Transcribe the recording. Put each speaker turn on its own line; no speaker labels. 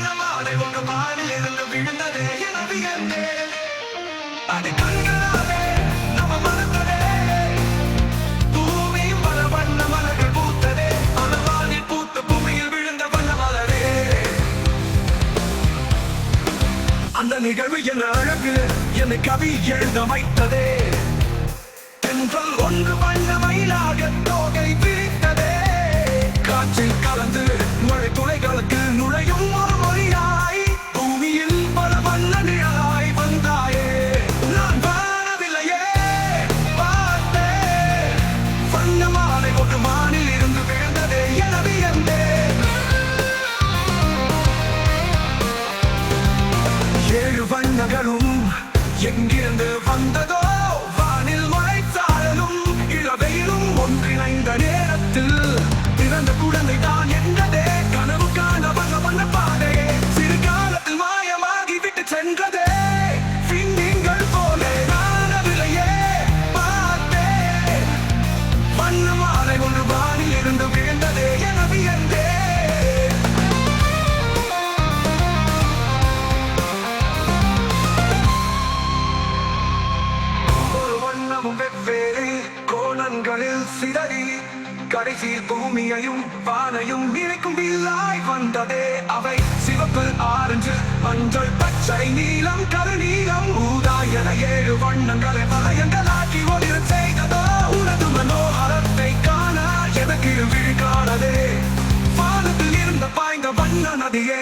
மாலை ஒன்று மானில் இருந்து விழுந்ததே என வியந்தேன் அது கண்களாலே நம்ம மறந்ததே பூமியும் பல வண்ண மலர்கள் பூத்ததே. அந்த பூத்த பூமியில் விழுந்த வண்ண மலரே. அந்த நிகழ்வு என் அழகு என்னை கவி எழுத வைத்ததே. கோணங்களில் சிதறி கடைசியில் பூமியையும் பானையும் இணைக்கும் வில்லாய் வந்ததே அவை. சிவப்பு ஆரஞ்சு மஞ்சள் பச்சை நீலம் கருநீலம் ஊதா என ஏழு வண்ணங்களை வளையங்களாக்கி ஒளிர செய்ததோ உனது மனோகரத்தை காண எனக்கு விழிகாணதே வானத்தில் இருந்த பாய்ந்த வண்ண நதியே